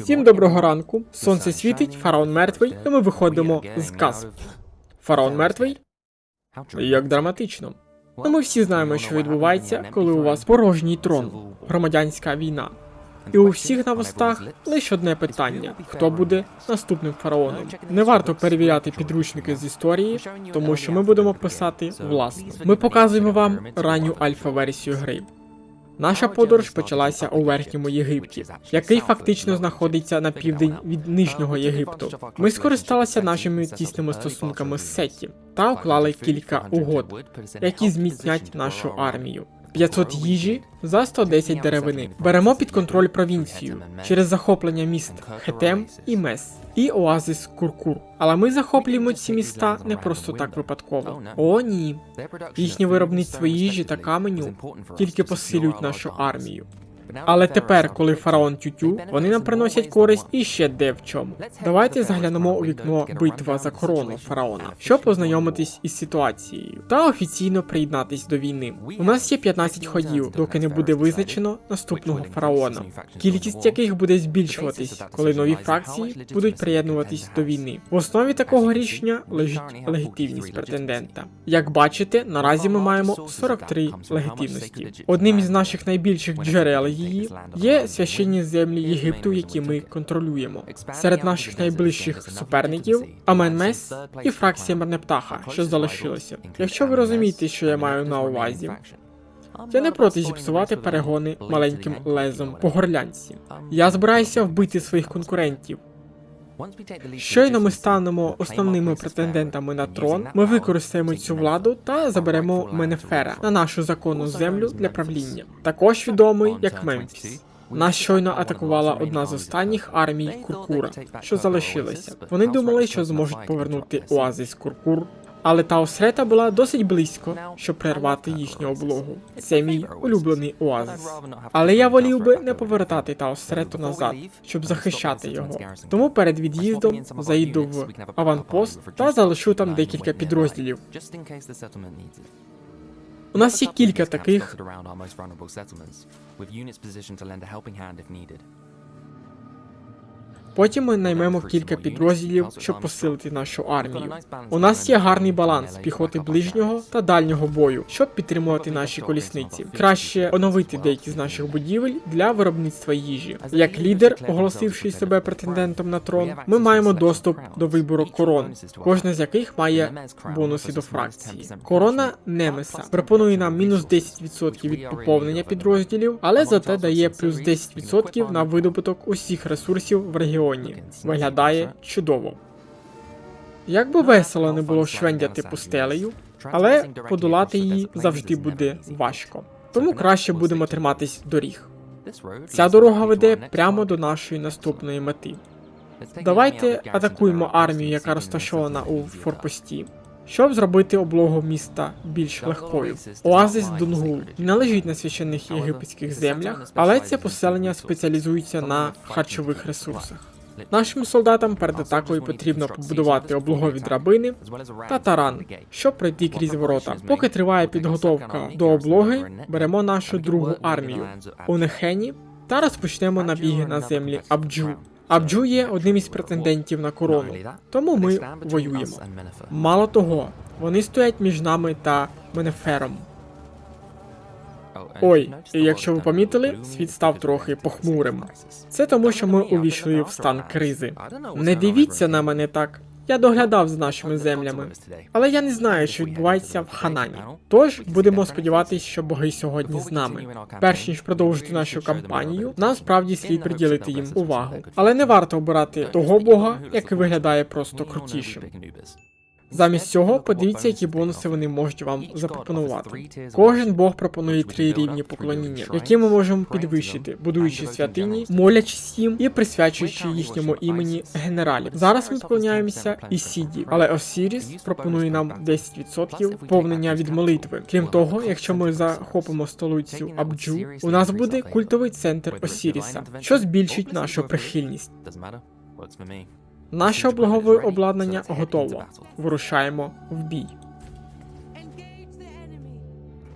Всім доброго ранку. Сонце світить, фараон мертвий, і ми виходимо з казки. Фараон мертвий? Як драматично. Ну ми всі знаємо, що відбувається, коли у вас порожній трон, громадянська війна. І у всіх на вустах лише одне питання: хто буде наступним фараоном? Не варто перевіряти підручники з історії, тому що ми будемо писати власне. Ми показуємо вам ранню альфа-версію гри. Наша подорож почалася у верхньому Єгипті, який фактично знаходиться на південь від нижнього Єгипту. Ми скористалися нашими тісними стосунками з Сеті та уклали кілька угод, які зміцнять нашу армію. 500 їжі за 110 деревини. Беремо під контроль провінцію через захоплення міст Хетем і Мес і оазис Куркур. Але ми захоплюємо ці міста не просто так випадково. О, ні. Їхнє виробництво їжі та каменю тільки посилюють нашу армію. Але тепер, коли фараон тютю, вони нам приносять користь і ще де в чому. Давайте заглянемо у вікно битва за корону фараона, щоб познайомитись із ситуацією та офіційно приєднатись до війни. У нас є 15 ходів, доки не буде визначено наступного фараона, кількість яких буде збільшуватись, коли нові фракції будуть приєднуватись до війни. В основі такого рішення лежить легітимність претендента. Як бачите, наразі ми маємо 43 легітимності. Одним із наших найбільших джерел її є священні землі Єгипту, які ми контролюємо. Серед наших найближчих суперників Аменмес і фракція Мернептаха, що залишилося. Якщо ви розумієте, що я маю на увазі. Я не проти зіпсувати перегони маленьким лезом по горлянці. Я збираюся вбити своїх конкурентів. Щойно ми станемо основними претендентами на трон. Ми використаємо цю владу та заберемо Менефера на нашу законну землю для правління, також відомий як Мемфіс. Нас щойно атакувала одна з останніх армій Куркура, що залишилася. Вони думали, що зможуть повернути оазис Куркур, але Таосрета була досить близько, щоб прервати їхню облогу. Це мій улюблений оазис. Але я волів би не повертати Таосрету назад, щоб захищати його. Тому перед від'їздом заїду в аванпост та залишу там декілька підрозділів. У нас є кілька таких. Потім ми наймемо кілька підрозділів, щоб посилити нашу армію. У нас є гарний баланс піхоти ближнього та дальнього бою, щоб підтримувати наші колісниці. Краще оновити деякі з наших будівель для виробництва їжі. Як лідер, оголосивши себе претендентом на трон, ми маємо доступ до вибору корон, кожна з яких має бонуси до фракції. Корона Немеса пропонує нам мінус 10% від поповнення підрозділів, але зате дає плюс 10% на видобуток усіх ресурсів в регіоні. Виглядає чудово. Як би весело не було швендяти пустелею, але подолати її завжди буде важко. Тому краще будемо триматись доріг. Ця дорога веде прямо до нашої наступної мети. Давайте атакуємо армію, яка розташована у форпості, щоб зробити облогу міста більш легкою. Оазис Дунгул не лежить на священних єгипетських землях, але це поселення спеціалізується на харчових ресурсах. Нашим солдатам перед атакою потрібно побудувати облогові драбини та таран, щоб пройти крізь ворота. Поки триває підготовка до облоги, беремо нашу другу армію у Нехені та розпочнемо набіги на землі Абджу. Абджу є одним із претендентів на корону, тому ми воюємо. Мало того, вони стоять між нами та Менефером. Ой, і якщо ви помітили, світ став трохи похмурим. Це тому, що ми увійшли в стан кризи. Не дивіться на мене так. Я доглядав за нашими землями, але я не знаю, що відбувається в Ханані. Тож будемо сподіватися, що боги сьогодні з нами. Перш ніж продовжити нашу кампанію, нам справді слід приділити їм увагу. Але не варто обирати того бога, який виглядає просто крутішим. Замість цього подивіться, які бонуси вони можуть вам запропонувати. Кожен бог пропонує три рівні поклоніння, які ми можемо підвищити, будуючи святині, молячись їм і присвячуючи їхньому імені генералів. Зараз ми поклоняємося Ісіді, але Осіріс пропонує нам 10% повнення від молитви. Крім того, якщо ми захопимо столицю Абджу, у нас буде культовий центр Осіріса, що збільшить нашу прихильність. Наше облогове обладнання готово. Вирушаємо в бій.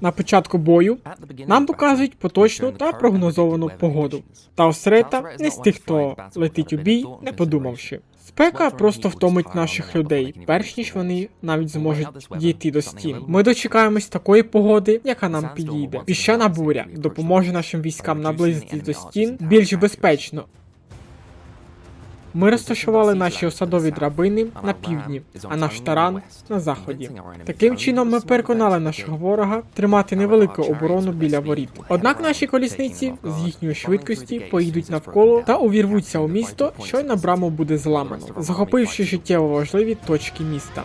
На початку бою нам показують поточну та прогнозовану погоду. Та Осрета не з тих, хто летить у бій, не подумавши. Спека просто втомить наших людей, перш ніж вони навіть зможуть дійти до стін. Ми дочекаємось такої погоди, яка нам підійде. Піщана буря допоможе нашим військам наблизитись до стін більш безпечно. Ми розташували наші осадові драбини на півдні, а наш таран на заході. Таким чином, ми переконали нашого ворога тримати невелику оборону біля воріт. Однак наші колісниці з їхньої швидкості поїдуть навколо та увірвуться у місто, щойно браму буде зламано, захопивши життєво важливі точки міста.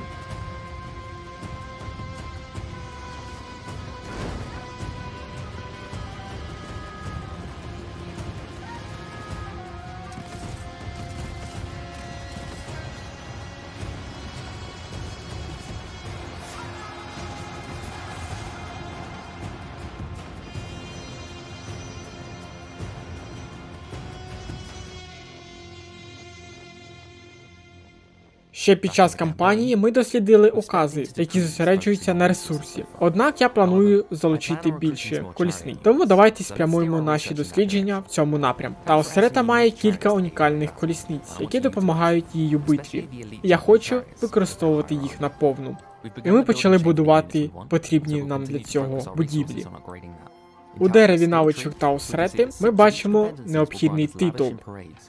Ще під час кампанії ми дослідили укази, які зосереджуються на ресурсі. Однак я планую залучити більше колісниць. Тому давайте спрямуємо наші дослідження в цьому напрямку. Та Осерета має кілька унікальних колісниць, які допомагають їй у битві. Я хочу використовувати їх наповну. І ми почали будувати потрібні нам для цього будівлі. У дереві навичок та осрети ми бачимо необхідний титул.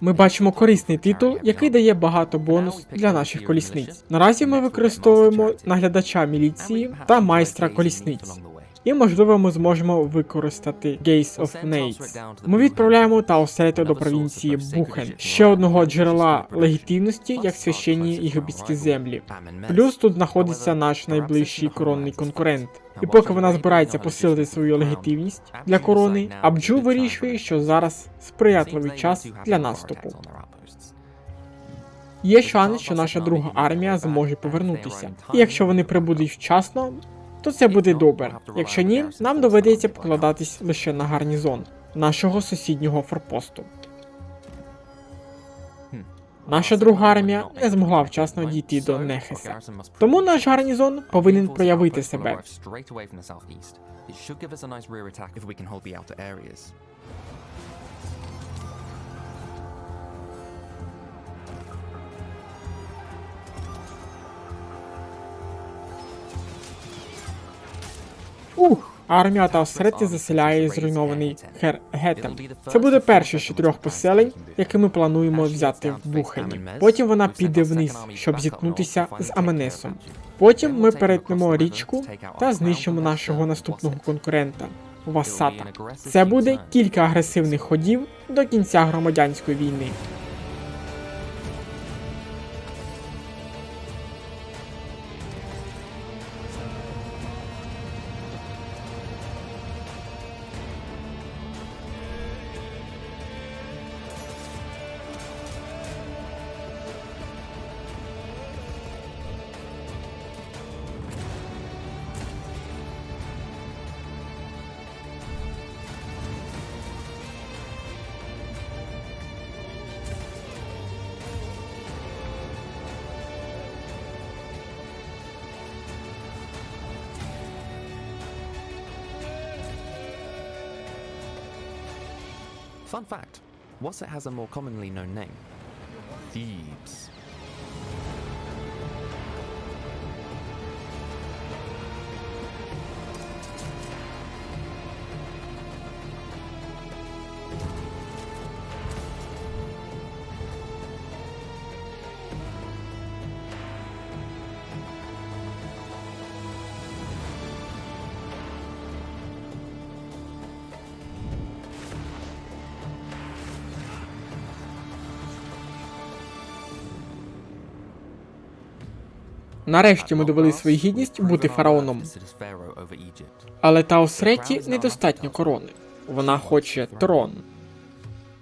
Ми бачимо корисний титул, який дає багато бонус для наших колісниць. Наразі ми використовуємо наглядача міліції та майстра колісниць. І можливо ми зможемо використати Gaze of Nades. Ми відправляємо та осерету до провінції Бухен, ще одного джерела легітимності, як священні єгипетські землі. Плюс тут знаходиться наш найближчий коронний конкурент. І поки вона збирається посилити свою легітимність для корони, Абджу вирішує, що зараз сприятливий час для наступу. Є шанс, що наша друга армія зможе повернутися. І якщо вони прибудуть вчасно, то це буде добре. Якщо ні, нам доведеться покладатись лише на гарнізон нашого сусіднього форпосту. Наша друга армія не змогла вчасно дійти до Нехеса. Тому наш гарнізон повинен проявити себе. Ух, армія та осередки заселяє зруйнований Хергетем. Це буде перше з чотирьох поселень, які ми плануємо взяти в Бухені. Потім вона піде вниз, щоб зіткнутися з Аменесом. Потім ми перетнемо річку та знищимо нашого наступного конкурента Васата. Це буде кілька агресивних ходів до кінця громадянської війни. Fun fact Wassett has a more commonly known name Thebes. Нарешті ми довели свою гідність бути фараоном. Але Таос Реті недостатньо корони. Вона хоче трон.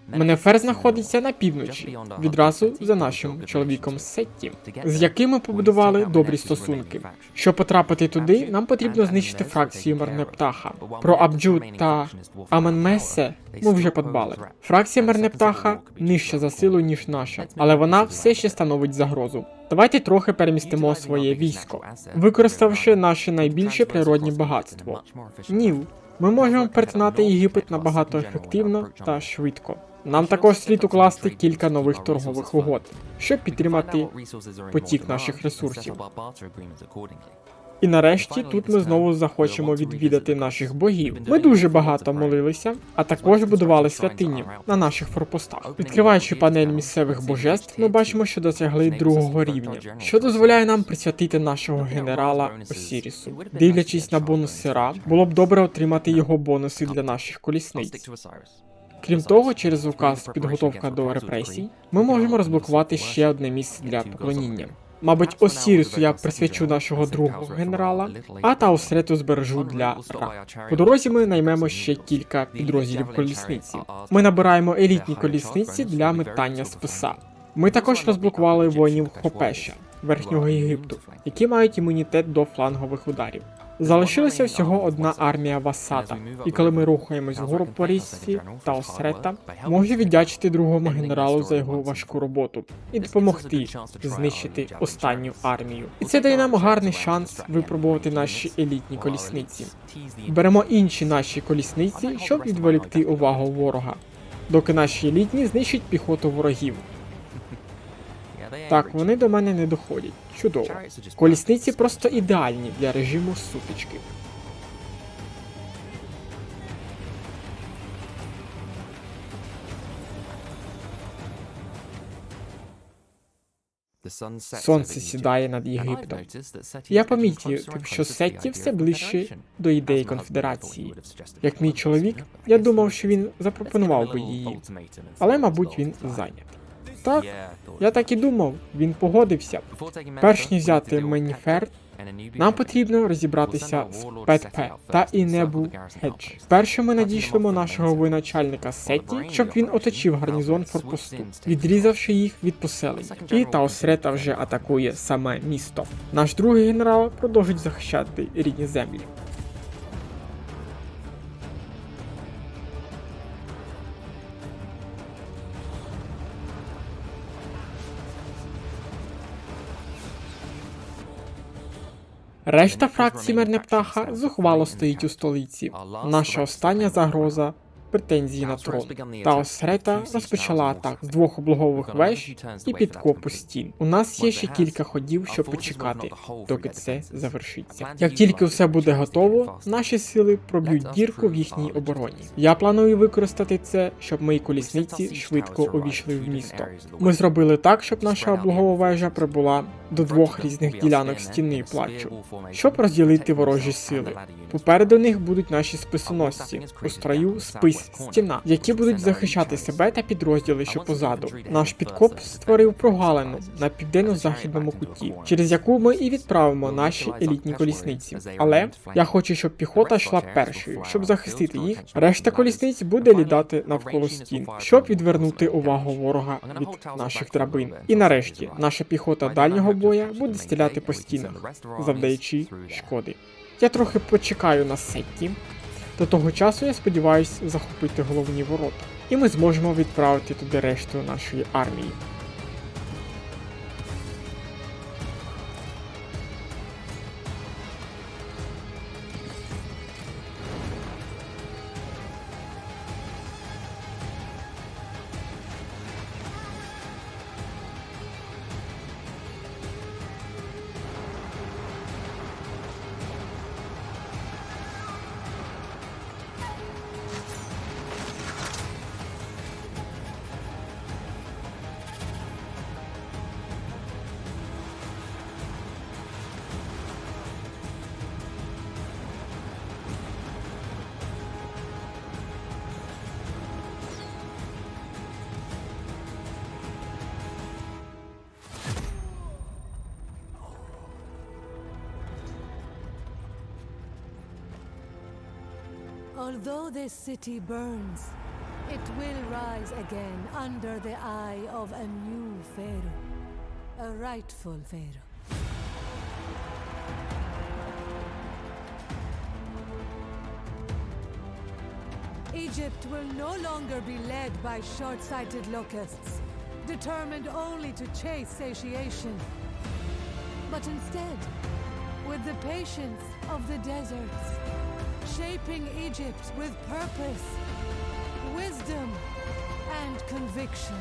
Менефер знаходиться на півночі, відразу за нашим чоловіком Сетті, з яким ми побудували добрі стосунки. Щоб потрапити туди, нам потрібно знищити фракцію Мернептаха. Про Абджу та Аменмесе ми вже подбали. Фракція Мернептаха нижча за силу, ніж наша, але вона все ще становить загрозу. Давайте трохи перемістимо своє військо, використавши наше найбільше природні багатство. Ніл. Ми можемо перетинати Єгипет набагато ефективно та швидко. Нам також слід укласти кілька нових торгових угод, щоб підтримати потік наших ресурсів. І нарешті тут ми знову захочемо відвідати наших богів. Ми дуже багато молилися, а також будували святині на наших форпостах. Відкриваючи панель місцевих божеств, ми бачимо, що досягли другого рівня, що дозволяє нам присвятити нашого генерала Осірісу. Дивлячись на бонуси Ра, було б добре отримати його бонуси для наших колісниць. Крім того, через указ підготовка до репресій, ми можемо розблокувати ще одне місце для поклоніння. Мабуть, Осірісу я присвячу нашого другого генерала, а Таусрету збережу для Ра. По дорозі ми наймемо ще кілька підрозділів колісниці. Ми набираємо елітні колісниці для метання списа. Ми також розблокували воїнів Хопеша, верхнього Єгипту, які мають імунітет до флангових ударів. Залишилася всього одна армія Васата, і коли ми рухаємось вгору по річці та Осрета, можу віддячити другому генералу за його важку роботу і допомогти знищити останню армію. І це дає нам гарний шанс випробувати наші елітні колісниці. Беремо інші наші колісниці, щоб відволікти увагу ворога, доки наші елітні знищать піхоту ворогів. Так, вони до мене не доходять. Чудово. Колісниці просто ідеальні для режиму сутички. Сонце сідає над Єгиптом. Я помітив, що Сетті все ближче до ідеї конфедерації. Як мій чоловік, я думав, що він запропонував би її, але, мабуть, він зайнятий. Так, я так і думав, він погодився. Перш ніж взяти Меніфер, Нам потрібно розібратися з ПТП та Інебу Хедж. Спершу ми надійшлемо нашого воєначальника Сеті, щоб він оточив гарнізон форпосту, відрізавши їх від поселень. І Таосрета вже атакує саме місто. Наш другий генерал продовжить захищати рідні землі. Решта фракції Мернептаха зухвало стоїть у столиці. Наша остання загроза претензії на трон. Таос Рета розпочала атаку з двох облогових веж і підкопу стін. У нас є ще кілька ходів, щоб почекати, доки це завершиться. Як тільки все буде готово, наші сили проб'ють дірку в їхній обороні. Я планую використати це, щоб мої колісниці швидко увійшли в місто. Ми зробили так, щоб наша облогова вежа прибула до двох різних ділянок стіни плачу, щоб розділити ворожі сили. Попереду них будуть наші списоносці у строю спис стіна, які будуть захищати себе та підрозділи, що позаду. Наш підкоп створив прогалину на південно-західному куті, через яку ми і відправимо наші елітні колісниці. Але я хочу, щоб піхота йшла першою, щоб захистити їх. Решта колісниць буде лідати навколо стін, щоб відвернути увагу ворога від наших драбин. І нарешті наша піхота дальнього боя буде стріляти по стінах, завдаючи шкоди. Я трохи почекаю на сетті. До того часу я сподіваюся захопити головні ворота, і ми зможемо відправити туди решту нашої армії. Although this city burns, It will rise again under the eye of a new Pharaoh, a rightful Pharaoh. Egypt will no longer be led by short sighted locusts, determined only to chase satiation, but instead with the patience of the deserts, shaping Egypt with purpose, wisdom, and conviction.